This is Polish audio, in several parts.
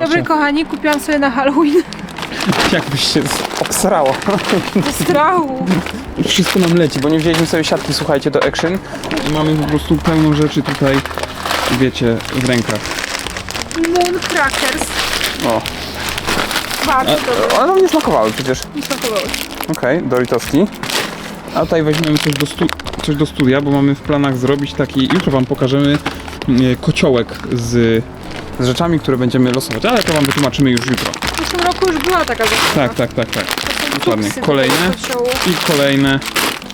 Dobry kochani, kupiłam sobie na Halloween Jakbyś się obsrało. ze strachu. Wszystko nam leci, bo nie wzięliśmy sobie siatki, słuchajcie, do action. I mamy po prostu pełno rzeczy tutaj, wiecie, w rękach. Moon Crackers. O, Bardzo dobre. one nam nie smakowały przecież. Mi smakowały. Okej, Doritowski. A tutaj weźmiemy coś do, stu- coś do studia, bo mamy w planach zrobić taki, jutro wam pokażemy e, kociołek z, z rzeczami, które będziemy losować, ale to wam wytłumaczymy już jutro. W zeszłym roku już była taka zabawa. Tak, tak, tak, tak. Dokładnie. Kolejne. I kolejne.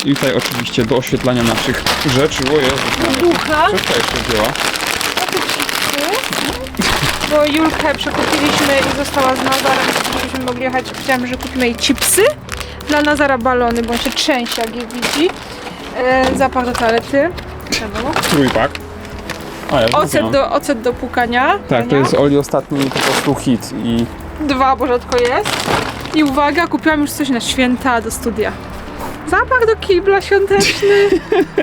I tutaj oczywiście do oświetlania naszych rzeczy. O Jezu, Ducha. co to jeszcze wzięła? Bo Julkę przekupiliśmy i została z Nazarem, żebyśmy mogli jechać. Chciałam, że kupimy jej chipsy. Dla Nazara balony, bo on się trzęsie, jak je widzi. E, zapach do toalety. Wiadomo. Trójpak. Ja Ocet do, ocet do pukania. Tak, to jest Oli ostatni po prostu hit i Dwa, bo rzadko jest. I uwaga, kupiłam już coś na święta do studia. Zapach do kibla świąteczny.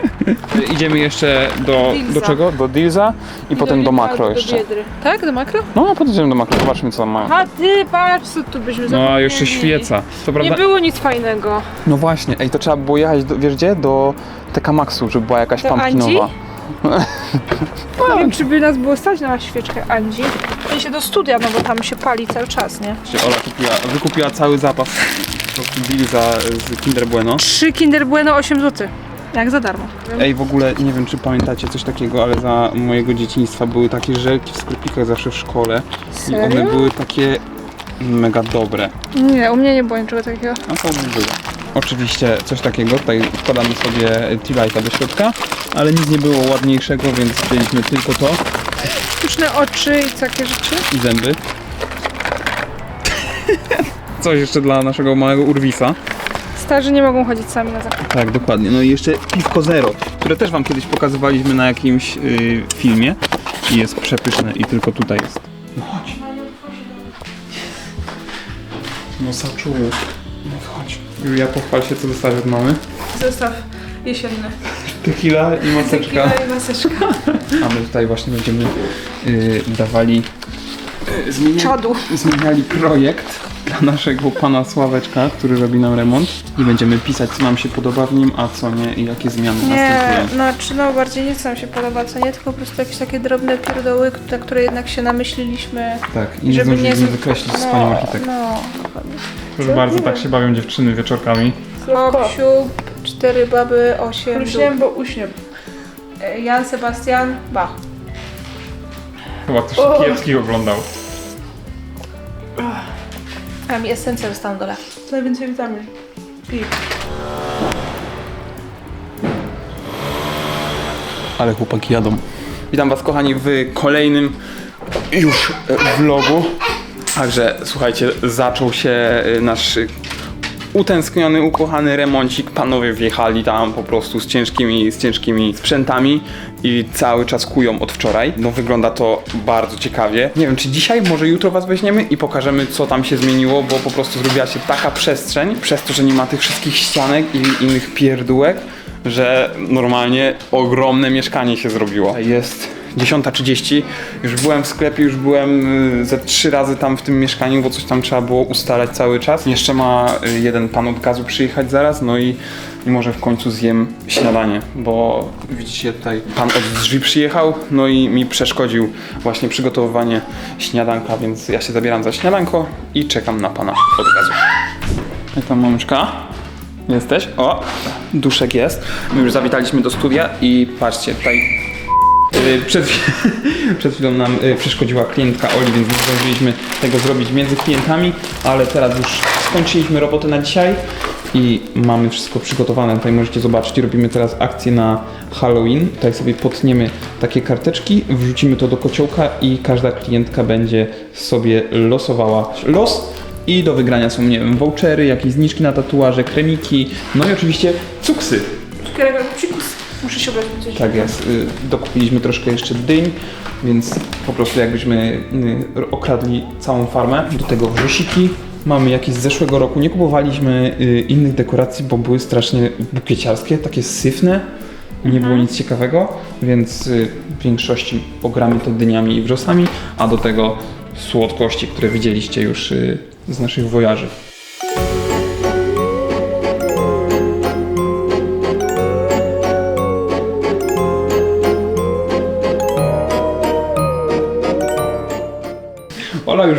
idziemy jeszcze do, Dealsa. do czego? Do Dealsa i, potem do makro jeszcze. Biedry. Tak, do makro? No, a potem idziemy do makro, zobaczmy co tam mają. A ty, patrz co tu byśmy No, a zapomnieli. jeszcze świeca. Co prawda... Nie było nic fajnego. No właśnie, ej, to trzeba było jechać, do, wiesz gdzie? Do TK Maxu, żeby była jakaś Do pumpkinowa. Nie wiem, czy by nas było stać na świeczkę Andzi. W sensie do studia, no bo tam się pali cały czas, nie? Się Ola kupiła, wykupiła cały zapas prostu Dealsa z Kinder Bueno. Trzy Kinder Bueno 8 zł. Jak za darmo. Ej, w ogóle nie wiem, czy pamiętacie coś takiego, ale za mojego dzieciństwa były takie żelki w sklepikach zawsze w szkole. I one Serio? były takie mega dobre. Nie, u mnie nie było niczego takiego. A to by było. Oczywiście coś takiego, tutaj wkładamy sobie T-Lighta do środka, ale nic nie było ładniejszego, więc wzięliśmy tylko to Sztuczne oczy i takie rzeczy. i zęby. Coś jeszcze dla naszego małego urwisa. Starzy nie mogą chodzić sami na zakupy. Tak, dokładnie. No i jeszcze piwko zero, które też wam kiedyś pokazywaliśmy na jakimś yy, filmie. I jest przepyszne i tylko tutaj jest. No chodź. No zaczuły. No chodź. Julia, pochwal się, co dostałeś od mamy. Zestaw jesienny. Tequila i maseczka. Tequila i maseczka. A my tutaj właśnie będziemy yy, dawali... Yy, zmieniali, Czadu. zmieniali projekt naszego pana Sławeczka, który robi nam remont. I będziemy pisać, co nam się podoba w nim, a co nie i jakie zmiany Nie, następują. znaczy no bardziej nie co nam się podoba, co nie, tylko po prostu jakieś takie drobne pierdoły, na które jednak się namyśliliśmy. Tak, i nie Żeby nie zdążyliśmy z- wykreślić z no, panią architekt. No, dokładnie. Proszę bardzo, tak się bawią dziewczyny wieczorkami. Obsiu, cztery baby, osiem Prosiłem, bo uśnie. E, Jan Sebastian, Bach. Chyba ktoś O! kiepski oglądał. A mi esencja została na dole. Najwięcej witamin. Pij. Ale chłopaki jadą. Witam was kochani w kolejnym już e, vlogu. Także słuchajcie, zaczął się e, nasz e, utęskniony, ukochany remoncik. Panowie wjechali tam po prostu z ciężkimi, z ciężkimi sprzętami i cały czas kują od wczoraj. No wygląda to bardzo ciekawie. Nie wiem, czy dzisiaj, może jutro was weźmiemy i pokażemy co tam się zmieniło, bo po prostu zrobiła się taka przestrzeń, przez to, że nie ma tych wszystkich ścianek i innych pierdółek, że normalnie ogromne mieszkanie się zrobiło. Jest 10.30, już byłem w sklepie, już byłem y, ze trzy razy tam w tym mieszkaniu, bo coś tam trzeba było ustalać cały czas. Jeszcze ma y, jeden pan od gazu przyjechać zaraz, no i, i może w końcu zjem śniadanie, bo widzicie tutaj pan od drzwi przyjechał, no i mi przeszkodził właśnie przygotowywanie śniadanka, więc ja się zabieram za śniadanko i czekam na pana od gazu. Jak tam mameczka? Jesteś? O, duszek jest. My już zawitaliśmy do studia i patrzcie, tutaj przed, przed chwilą nam y, przeszkodziła klientka Oli, więc nie zdążyliśmy tego zrobić między klientami, ale teraz już skończyliśmy robotę na dzisiaj i mamy wszystko przygotowane. Tutaj możecie zobaczyć, robimy teraz akcję na Halloween. Tutaj sobie potniemy takie karteczki, wrzucimy to do kociołka i każda klientka będzie sobie losowała los. I do wygrania są, nie wiem, vouchery, jakieś zniżki na tatuaże, kremiki, no i oczywiście cuksy. Psikus. Muszę się ubrać coś. Tak jest. Y, Dokupiliśmy troszkę jeszcze dyń, więc po prostu jakbyśmy y, okradli całą farmę. Do tego wrzosiki. Mamy jakieś z zeszłego roku. Nie kupowaliśmy y, innych dekoracji, bo były strasznie bukieciarskie, takie syfne. Nie było nic ciekawego, więc y, w większości ogramy to dyniami i wrzosami, a do tego słodkości, które widzieliście już y, z naszych wojaży.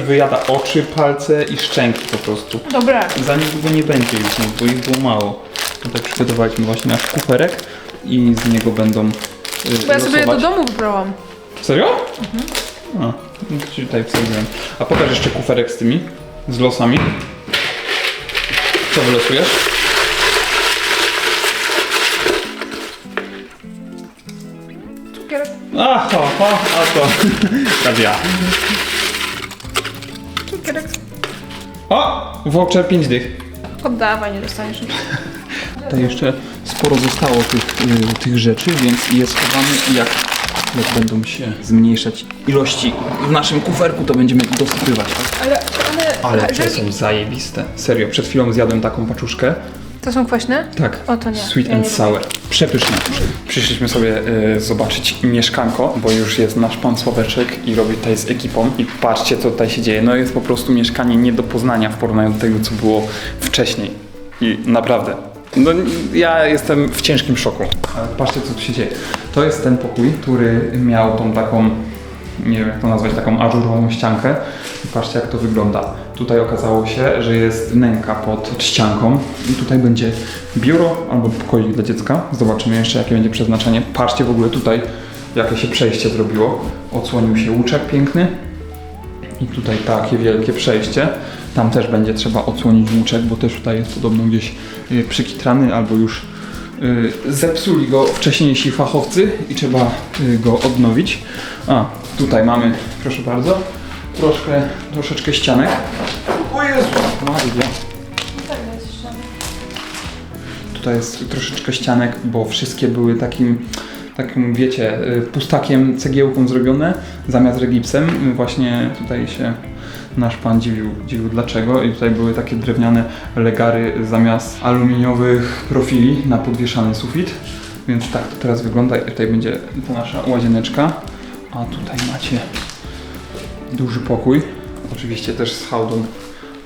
Wyjada oczy, palce i szczęki po prostu. Dobre. Za niedługo nie będzie już nic, bo ich było mało. Tutaj przygotowaliśmy właśnie nasz kuferek i z niego będą y, Bo ja sobie je do losować. domu wybrałam. Serio? A, no to ci tutaj wsadziłem. A pokaż jeszcze kuferek z tymi, z losami. Co wylosujesz? Cukier. Aha, aha, a to. Tak ja. Cukierek. O! Voucher 5 dych. Oddawaj, nie dostaniesz. Tutaj jeszcze sporo zostało tych, y, tych rzeczy, więc je schowamy i jak, jak będą się zmniejszać ilości w naszym kuferku, to będziemy dosypywać. Ale one... Ale te są zajebiste. Serio, przed chwilą zjadłem taką paczuszkę. To są kwaśne? Tak. O, to nie. Sweet Ja and nie sour. Przepyszne. Przyszliśmy sobie y, zobaczyć mieszkanko, bo już jest nasz pan Sławeczek i robi tutaj z ekipą. I patrzcie, co tutaj się dzieje. No jest po prostu mieszkanie nie do poznania w porównaniu do tego, co było wcześniej. I naprawdę. No, ja jestem w ciężkim szoku. Ale patrzcie, co tu się dzieje. To jest ten pokój, który miał tą taką nie wiem jak to nazwać, taką ażurową ściankę. Patrzcie jak to wygląda. Tutaj okazało się, że jest wnęka pod ścianką i tutaj będzie biuro albo pokoik dla dziecka. Zobaczymy jeszcze jakie będzie przeznaczenie. Patrzcie w ogóle tutaj jakie się przejście zrobiło. Odsłonił się łuczek piękny i tutaj takie wielkie przejście. Tam też będzie trzeba odsłonić łuczek, bo też tutaj jest podobno gdzieś y, przykitrany albo już zepsuli go wcześniejsi fachowcy i trzeba y, go odnowić. A, tutaj mamy, proszę bardzo, troszkę, troszeczkę ścianek. O Jezu, Maria. Tutaj jest troszeczkę ścianek, bo wszystkie były takim, takim wiecie, y, pustakiem, cegiełką zrobione zamiast regipsem. Właśnie tutaj się nasz pan dziwił, dziwił dlaczego i tutaj były takie drewniane legary zamiast aluminiowych profili na podwieszany sufit. Więc tak to teraz wygląda i tutaj będzie ta nasza łazieneczka. A tutaj macie duży pokój. Oczywiście też z hałdą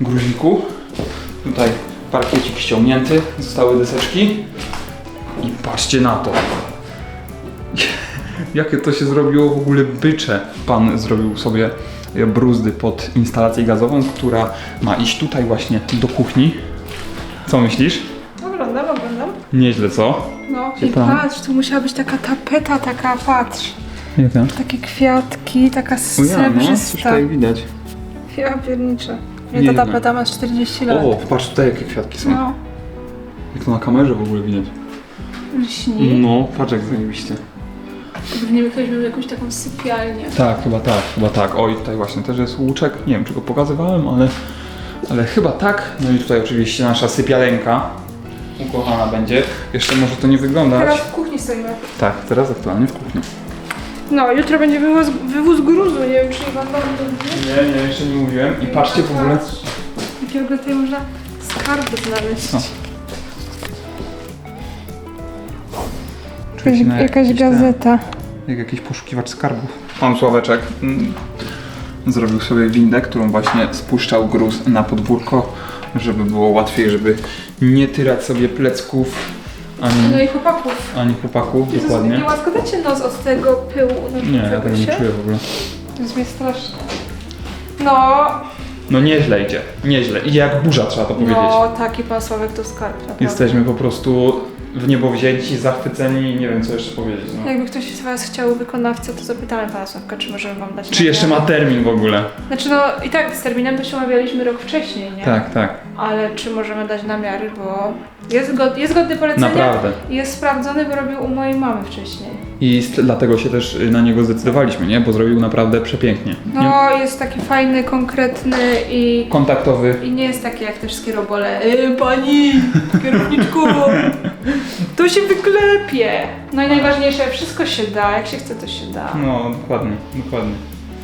gruziku. Tutaj parkiecik ściągnięty, zostały deseczki. I patrzcie na to. Jakie to się zrobiło w ogóle bycze. Pan zrobił sobie bruzdy pod instalację gazową, która ma iść tutaj właśnie do kuchni. Co myślisz? Oglądam, oglądam. Nieźle, co? No i pan- patrz, tu musiała być taka tapeta, taka, patrz. Jaka? Takie kwiatki, taka O ja, no, coś srebrzysta. tutaj widać. Ja pierniczę. Nie, Jedna. ta tapeta ma 40 lat. O, patrz tutaj jakie kwiatki są. No, Jak to na kamerze w ogóle widać. lśni. No, patrz jak zajebiście. Pewnie ktoś miał jakąś taką sypialnię. Tak, chyba tak, chyba tak. O i tutaj właśnie też jest łuczek. Nie wiem, czy go pokazywałem, ale, ale chyba tak. No i tutaj oczywiście nasza sypialenka. Ukochana będzie. Jeszcze może to nie wyglądać. Teraz w kuchni stoimy. Tak, teraz aktualnie w kuchni. No, jutro będzie wywóz, wywóz gruzu, nie wiem czy wam wam dobrze. Nie, nie, jeszcze nie mówiłem. I patrzcie w ogóle. Jakie w ogóle tutaj można skarby znaleźć. O. Czuję się na Jakaś jakiś ten- gazeta. Jak jakiś poszukiwacz skarbów. Pan Sławeczek mm, zrobił sobie windę, którą właśnie spuszczał gruz na podwórko, żeby było łatwiej, żeby nie tyrać sobie plecków No ani, i chłopaków. ani chłopaków, Jezus, dokładnie. nie łaskotacie nos od tego pyłu. No, Nie, ja tego nie czuję w ogóle. To jest mnie straszne. No, No nieźle idzie, nieźle. Idzie jak burza, trzeba to powiedzieć. no taki pan Sławek to skarb. naprawdę. Jesteśmy po prostu w niebo wzięci, zachwyceni, nie wiem co jeszcze powiedzieć. No. Jakby ktoś z Was chciał wykonawcę, to zapytamy pana Sławka, czy możemy wam dać Czy jeszcze ma termin w ogóle? Znaczy no i tak z terminem to się umawialiśmy rok wcześniej, nie? Tak, tak, Ale czy możemy dać namiary, bo jest, god, jest godny polecenia naprawdę. i jest sprawdzony, bo robił u mojej mamy wcześniej. I dlatego się też y, na niego zdecydowaliśmy, nie? Bo zrobił naprawdę przepięknie. Nie? No, jest taki fajny, konkretny i, Kontaktowy. i nie jest taki jak te wszystkie robole. Yy, pani, kierowniczku, to się wyklepie. No i najważniejsze, wszystko się da, jak się chce, to się da. No, dokładnie, dokładnie.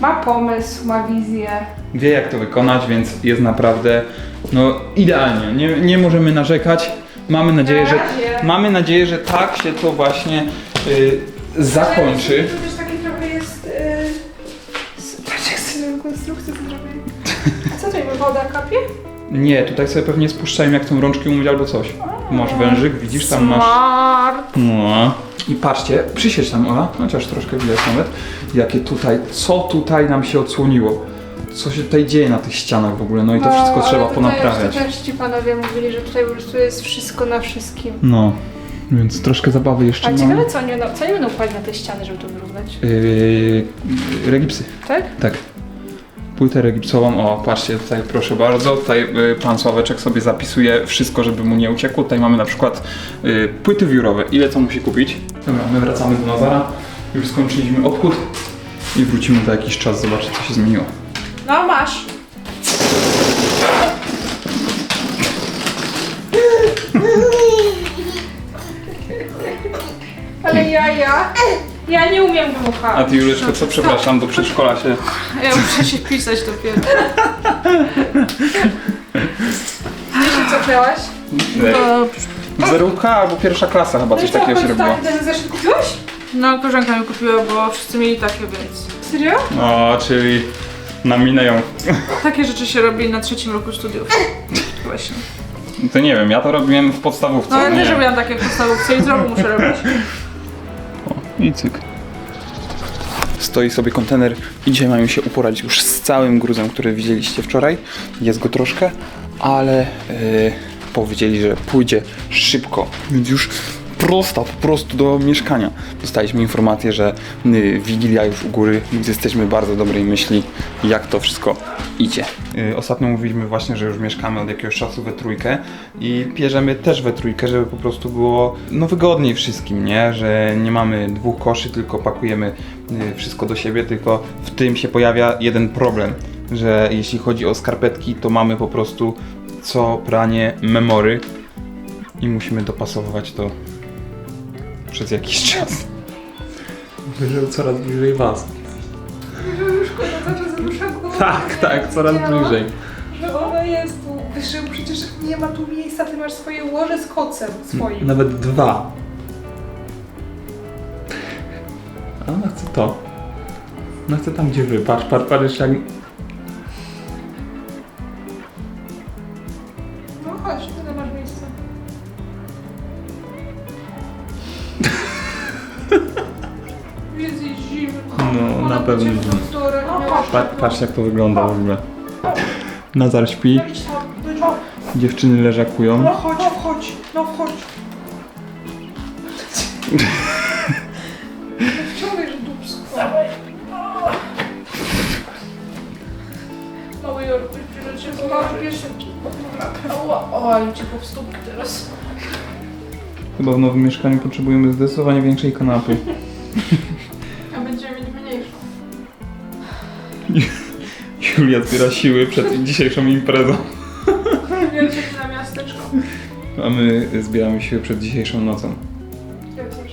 Ma pomysł, ma wizję. Wie jak to wykonać, więc jest naprawdę no idealnie. Nie, nie możemy narzekać. Mamy nadzieję, że razie. mamy nadzieję, że tak się to właśnie y, zakończy. To też taki trochę jest... Yy, s- patrz jak sobie konstrukcja woda kapie? Nie, tutaj sobie pewnie spuszczają jak tą rączki umyć albo coś. Masz wężyk, widzisz, tam masz... Smart. No. I patrzcie, przysiedź tam Ola, chociaż troszkę widać nawet, jakie tutaj, co tutaj nam się odsłoniło. Co się tutaj dzieje na tych ścianach w ogóle, no i to wszystko ale trzeba tutaj ponaprawiać. Już też ci panowie mówili, że tutaj po prostu jest wszystko na wszystkim. No, więc troszkę zabawy jeszcze A mamy. ciekawe co oni, co oni będą kłaść na te ściany, żeby to wyrównać? Yy, regipsy, Tak? tak. Płytę regipsową, o patrzcie tutaj proszę bardzo, tutaj y, pan Sławeczek sobie zapisuje wszystko, żeby mu nie uciekło. Tutaj mamy na przykład y, płyty wiórowe, ile co musi kupić. Dobra, my wracamy do Nazara, już skończyliśmy obchód i wrócimy za jakiś czas zobaczyć co się zmieniło. No masz. Ja, ja, ja nie umiem A dmuchać. ty Juleczko, co przepraszam, do przedszkola się... Ja muszę się wpisać dopiero. Gdzie się cofnęłaś? Zerówka albo pierwsza klasa chyba, coś takiego się robiło. Ten zeszyt kupiłaś? No, koleżanka mi kupiła, bo wszyscy mieli takie, więc... Serio? O, czyli na minę ją. Takie rzeczy się robi na trzecim roku studiów. Właśnie. To nie wiem, ja to robiłem w podstawówce. No ja nie też wiem. robiłam takie w podstawówce i znowu muszę robić. I cyk. Stoi sobie kontener i dzisiaj mają się uporać już z całym gruzem, który widzieliście wczoraj. Jest go troszkę, ale yy, powiedzieli, że pójdzie szybko, więc już prosta po prostu do mieszkania. Dostaliśmy informację, że yy, Wigilia już u góry, więc jesteśmy bardzo dobrej myśli, jak to wszystko idzie. Yy, ostatnio mówiliśmy właśnie, że już mieszkamy od jakiegoś czasu we trójkę i bierzemy też we trójkę, żeby po prostu było no wygodniej wszystkim, nie? Że nie mamy dwóch koszy, tylko pakujemy y, wszystko do siebie, tylko w tym się pojawia jeden problem, że jeśli chodzi o skarpetki, to mamy po prostu co pranie memory i musimy dopasowywać to przez jakiś czas. Wyżył coraz bliżej was. Tak, tak, coraz bliżej. Że ona jest tu. Wiesz, że przecież nie ma tu miejsca, ty masz swoje łoże z kocem swoim. Nawet dwa. A ona chce to. Ona chce tam, gdzie wy. Patrz, patrz, patrz jak... patrz jak to wygląda w ogóle. Nazar śpi, no, dziewczyny leżakują. no chodź, wchodź, no wchodź. No wciągaj, że dupsko. Mały Jorku, że cię Mały pierwszy. Ała, o, ale cię po stópki teraz. Chyba w nowym mieszkaniu potrzebujemy zdecydowanie większej kanapy. Julia zbiera siły przed dzisiejszą imprezą. Wielkie na miasteczko. A my zbieramy siły przed dzisiejszą nocą. Ja też.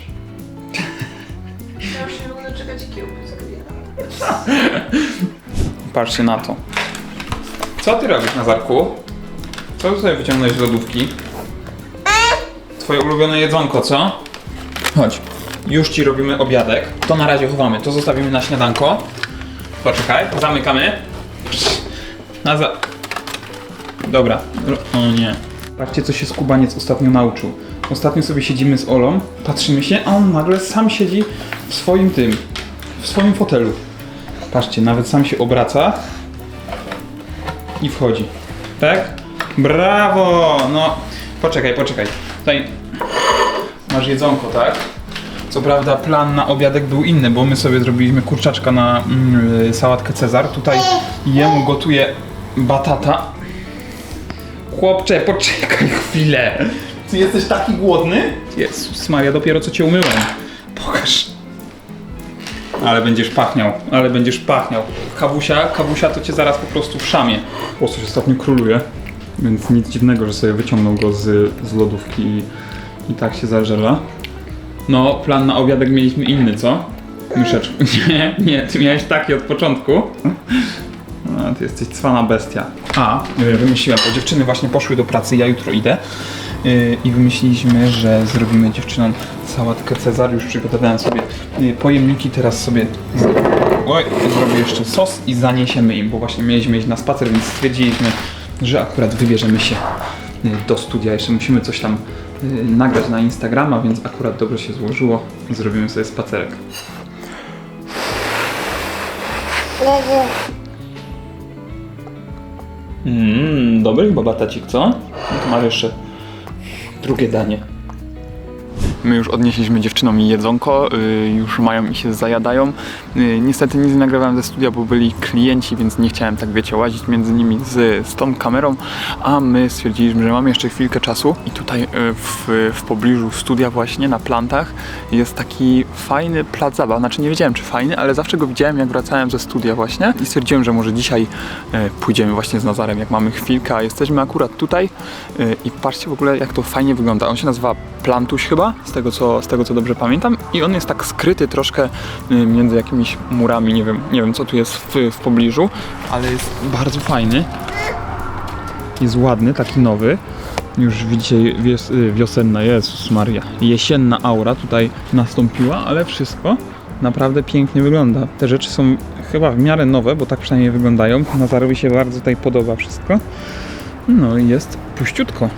Ja już nie mogę czekać kiełby zrobię. Patrzcie na to. Co ty robisz, Nazarku? Co ty sobie wyciągnąłeś z lodówki? Twoje ulubione jedzonko, co? Chodź. Już ci robimy obiadek. To na razie chowamy. To zostawimy na śniadanko. Poczekaj, zamykamy. Nazar. Dobra. O nie. Patrzcie, co się skubaniec ostatnio nauczył. Ostatnio sobie siedzimy z Olą, patrzymy się, a on nagle sam siedzi w swoim tym, w swoim fotelu. Patrzcie, nawet sam się obraca i wchodzi. Tak? Brawo! No, poczekaj, poczekaj. Tutaj masz jedzonko, tak? Co prawda plan na obiadek był inny, bo my sobie zrobiliśmy kurczaczka na mm, sałatkę Cezar. Tutaj jemu gotuje batata. Chłopcze, poczekaj chwilę. Ty jesteś taki głodny? Jezus Maria, dopiero co cię umyłem. Pokaż. Ale będziesz pachniał, ale będziesz pachniał. Kawusia, kawusia to cię zaraz po prostu w szamie. Łosoś ostatnio króluje, więc nic dziwnego, że sobie wyciągnął go z, z lodówki i, i tak się zażela. No, plan na obiadek mieliśmy inny, co? Myszeczku. Nie, nie, ty miałeś taki od początku. A, ty jesteś cwana bestia. A, y, wymyśliłem, bo dziewczyny właśnie poszły do pracy, ja jutro idę. Y, I wymyśliliśmy, że zrobimy dziewczynom sałatkę Cezar. Już przygotowałem sobie y, pojemniki, teraz sobie oj, zrobię jeszcze sos i zaniesiemy im, bo właśnie mieliśmy iść na spacer, więc stwierdziliśmy, że akurat wybierzemy się do studia. Jeszcze musimy coś tam nagrać na Instagrama, więc akurat dobrze się złożyło. Zrobimy sobie spacerek. Mmm, dobry chyba batacik, co? No to masz jeszcze drugie danie. My już odnieśliśmy dziewczynom jedzonko, y, już mają i się zajadają. Y, niestety nic nie nagrywałem ze studia, bo byli klienci, więc nie chciałem tak wiecie łazić między nimi z, z tą kamerą, a my stwierdziliśmy, że mamy jeszcze chwilkę czasu i tutaj y, w, w pobliżu studia właśnie na plantach jest taki fajny plac zabaw. Znaczy nie wiedziałem czy fajny, ale zawsze go widziałem jak wracałem ze studia właśnie i stwierdziłem, że może dzisiaj pójdziemy właśnie z Nazarem, jak mamy chwilkę, a jesteśmy akurat tutaj i patrzcie w ogóle jak to fajnie wygląda. On się nazywa Plantuś chyba, z tego co, z tego co dobrze pamiętam i on jest tak skryty troszkę e, między jakimiś murami, nie wiem, nie wiem co tu jest w, w pobliżu, ale jest bardzo fajny. Jest ładny, taki nowy. Już widzicie y, wiosenna, Jezus Maria, jesienna aura tutaj nastąpiła, ale wszystko naprawdę pięknie wygląda. Te rzeczy są chyba w miarę nowe, bo tak przynajmniej wyglądają. Nazarowi się bardzo tutaj podoba wszystko. No i jest puściutko.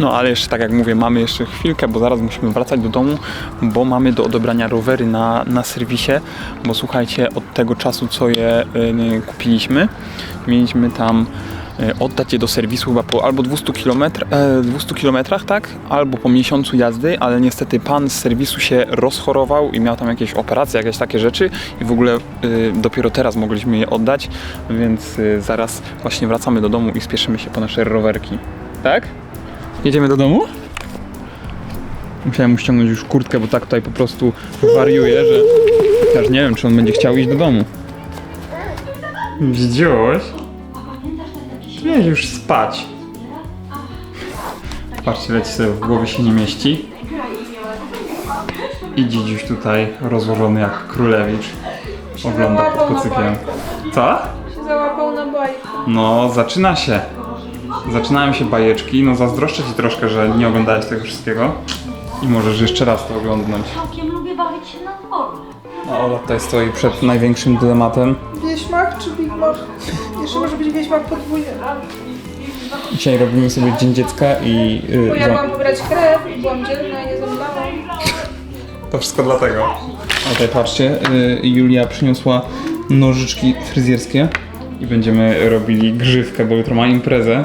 No ale jeszcze tak jak mówię, mamy jeszcze chwilkę, bo zaraz musimy wracać do domu, bo mamy do odebrania rowery na, na serwisie, bo słuchajcie, od tego czasu co je y, kupiliśmy, mieliśmy tam y, oddać je do serwisu chyba po albo 200 km, e, 200 kilometrach, tak? Albo po miesiącu jazdy, ale niestety pan z serwisu się rozchorował i miał tam jakieś operacje, jakieś takie rzeczy i w ogóle y, dopiero teraz mogliśmy je oddać, więc y, zaraz właśnie wracamy do domu i spieszymy się po nasze rowerki. Tak? Jedziemy do domu? Musiałem mu ściągnąć już kurtkę, bo tak tutaj po prostu wariuje, że aż nie wiem, czy on będzie chciał iść do domu. Widziałeś? Nie, już spać. Patrzcie, leci sobie w głowie się nie mieści. I dziś tutaj rozłożony jak królewicz. Ogląda pod kocykiem. Co? Się załapał na bajkę. No, zaczyna się. Zaczynają się bajeczki. No, zazdroszczę ci troszkę, że nie oglądałeś tego wszystkiego. I możesz jeszcze raz to oglądnąć. Całkiem lubię bawić się na dworze. A Ola tutaj stoi przed największym dylematem. Wieśmak czy Big Mac? Jeszcze może być wieśmak podwójny. Dzisiaj robimy sobie Dzień Dziecka i... Bo Yy, ja byłam pobrać krew, byłam dzielna i nie zemdlałam. To wszystko dlatego. A tutaj patrzcie, y, Julia przyniosła nożyczki fryzjerskie i będziemy robili grzywkę, bo jutro ma imprezę.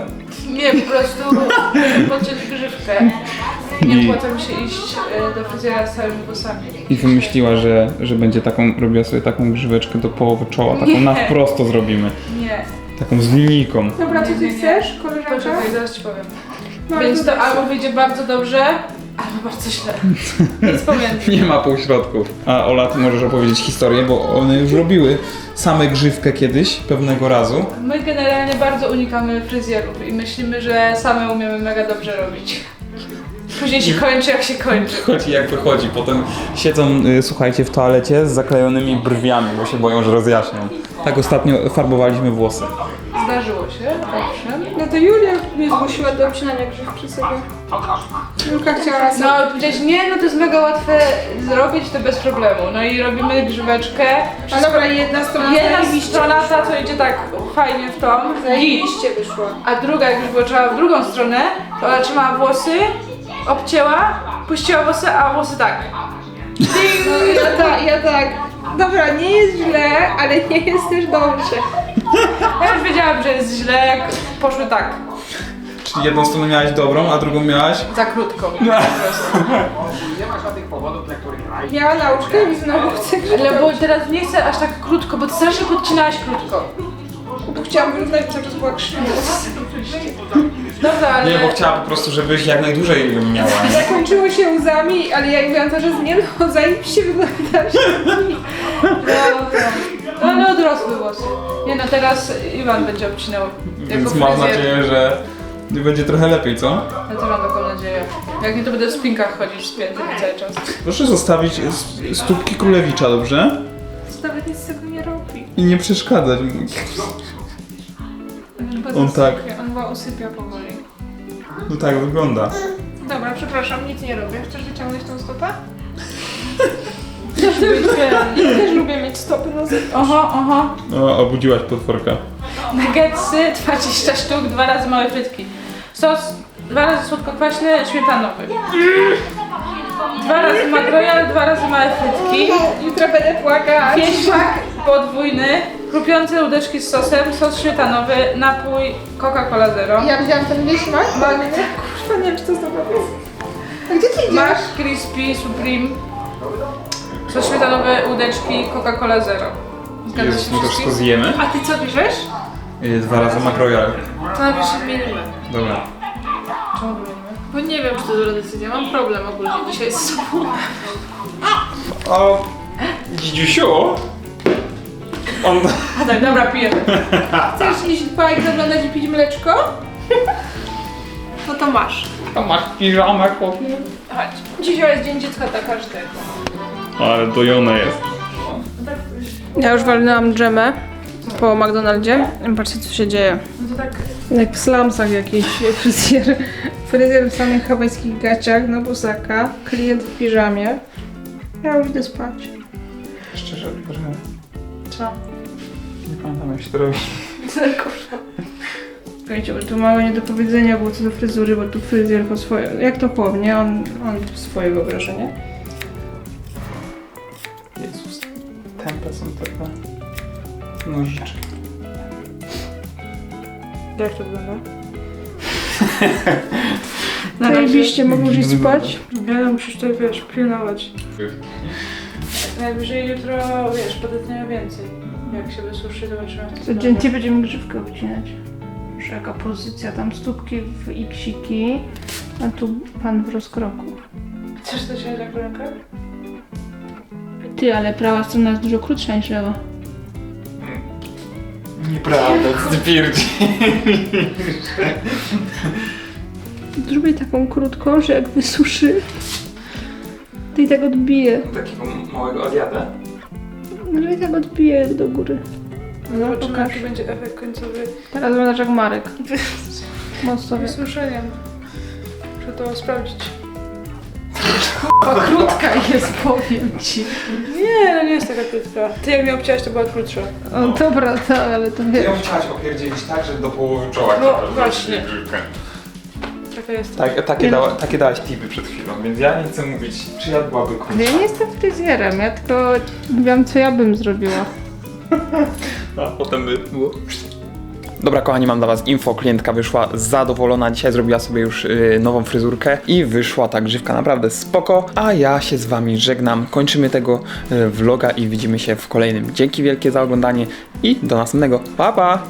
Nie, po prostu podciąć grzywkę. Nie opłaca mi się iść e, do fryzjera z całymi włosami. I wymyśliła, że, że będzie taką, robiła sobie taką grzyweczkę do połowy czoła, taką na Nie. prosto zrobimy. Nie. Taką z linijką. Dobra, co ty nie, nie. chcesz, koleżanka? Poczekaj, zaraz ci powiem. No, Więc to to albo wyjdzie bardzo dobrze, albo bardzo źle. Nic pomiędzy. Nie ma półśrodków. A Ola, ty możesz opowiedzieć historię, bo one już robiły same grzywkę kiedyś, pewnego razu. My generalnie bardzo unikamy fryzjerów i myślimy, że same umiemy mega dobrze robić. Później się kończy jak się kończy. Chodzi jak wychodzi, potem siedzą, y, słuchajcie, w toalecie z zaklejonymi brwiami, bo się boją, że rozjaśnią. Tak ostatnio farbowaliśmy włosy. Zdarzyło się, owszem. No to Julia mnie zgłosiła do obcinania grzywki sobie. Julka chciała sobie. No, powiedziałeś, nie, no to jest mega łatwe zrobić, to bez problemu. No i robimy grzyweczkę. A dobra, jedna strona Jedna zajebiście strona ta, co idzie tak fajnie w tą, git. Zajebiście wyszła. A druga, jak już było trzeba w drugą stronę, to ona trzymała włosy, obcięła, puściła włosy, a włosy tak. No ja tak, ja tak. Dobra, nie jest źle, ale nie jest też dobrze. Ja już wiedziałam, że jest źle, jak poszły tak, Czyli jedną stronę miałaś dobrą, a drugą miałaś... za krótko. Miała nauczkę i znowu chcę grzywkę. Ale bo teraz nie chcę aż tak krótko, bo ty strasznie podcinałaś krótko. Bo chciałam wyrównać, cały czas była krzywa. Dobra, ale... Nie, bo chciała po prostu, żebyś jak najdłużej ją miała. Zakończyło się łzami, ale ja mówiłam to, że nie no, zajebiście wyglądasz. No, no, odrosły włosy. Nie no, teraz Iwan będzie obcinał. Jako Więc mam fryzjer. nadzieję, że będzie trochę lepiej, co? Ja też mam taką nadzieję. Jak nie, to będę w spinkach chodzić spięty cały czas. Proszę zostawić s- stópki królewicza, dobrze? Nawet nic z tego nie robi. I nie przeszkadzać mu. On tak. zasypia, On chyba usypia powoli. No tak wygląda. Dobra, przepraszam, nic nie robię. Chcesz wyciągnąć tą stopę? Być, wiem. Ja też lubię mieć stopy na zewnątrz. Oho, oho. No, obudziłaś potworka. Nuggetsy 20 sztuk, dwa razy małe frytki. Sos dwa razy słodko-kwaśny, śmietanowy. Dwa razy makrojal, dwa razy małe frytki. Jutro będę płakać. Pięćpak podwójny, chrupiące łódeczki z sosem, sos śmietanowy, napój Coca-Cola Zero. Ja wziąłam ten wieśmak. Magdy. Kurwa, nie wiem, czy to jest dobra pomysł. A gdzie ty idziesz? Mac Crispy Supreme, sos śmietanowy, łódeczki Coca-Cola Zero. Zgadza się my to wszystko zjemy? A ty co bierzesz? Dwa razy makrojal. To najpierw się zmienimy. Dobra. Czemu? Bo nie wiem, czy to dobra decyzja. Mam problem ogólnie dzisiaj z sobą. O, dzidziusiu? On... A tak, dobra, pijemy. Chcesz iść w bajk oglądać i pić mleczko? No to masz. To masz piżamę, chłopie? Chodź. Dzisiaj jest dzień dziecka dla każdego. Ale dojone jest. Ja już walnęłam dżemę po McDonaldzie. Patrzcie, co się dzieje. No to tak Jak w slumsach jakiś fryzjer. Fryzjer w samych hawajskich gaciach, na bosaka. Klient w piżamie. Ja już idę spać. Szczerze, że co? nie pamiętam jak się to robi. Słuchajcie, bo tu małe niedopowiedzenia było co do fryzury, bo tu fryzjer po swoje... Jak to chłop, nie? On, on swoje wyobrażenie. Są takie nożyczki. Jak to wygląda? Zajebiście, mogę już iść spać? Nie, musisz tutaj, wiesz, pilnować. Najwyżej jutro, wiesz, podetniemy więcej. Jak się wysuszy, zobaczymy jak wygląda. Codziennie będziemy grzywkę obcinać. Już jaka pozycja, tam stópki w iksiki, a tu pan w rozkroku. Chcesz to się w rękę? Ty, ale prawa strona jest dużo krótsza niż lewa. Nieprawda, ty pierdzi. Zrobię taką krótką, że jak wysuszy, to i tak odbije. Takiego małego Azjatę. No i tak odbije do góry. No, zobaczymy pokaż. jaki będzie efekt końcowy Teraz wyglądasz jak Marek. Mocno wie. wysuszeniem. Muszę to sprawdzić. Krótka jest, powiem ci. Nie, no nie jest taka krótka. Ty jak mnie obciąłeś, to była krótsza. O, dobra, to, ale to Ty wiesz. ją chciałaś opierdzielić tak, że do połowy czoła No, właśnie. Taka jest. Tak, takie, dała, takie dałaś tipy przed chwilą, więc ja nie chcę mówić, czyja byłaby Ale krótsza. ja nie jestem fryzjerem, ja tylko wiem, co ja bym zrobiła. A potem by było. Dobra, kochani, mam dla Was info. Klientka wyszła zadowolona. Dzisiaj zrobiła sobie już y, nową fryzurkę i wyszła ta grzywka naprawdę spoko. A ja się z Wami żegnam. Kończymy tego y, vloga i widzimy się w kolejnym. Dzięki wielkie za oglądanie i do następnego. Pa, pa!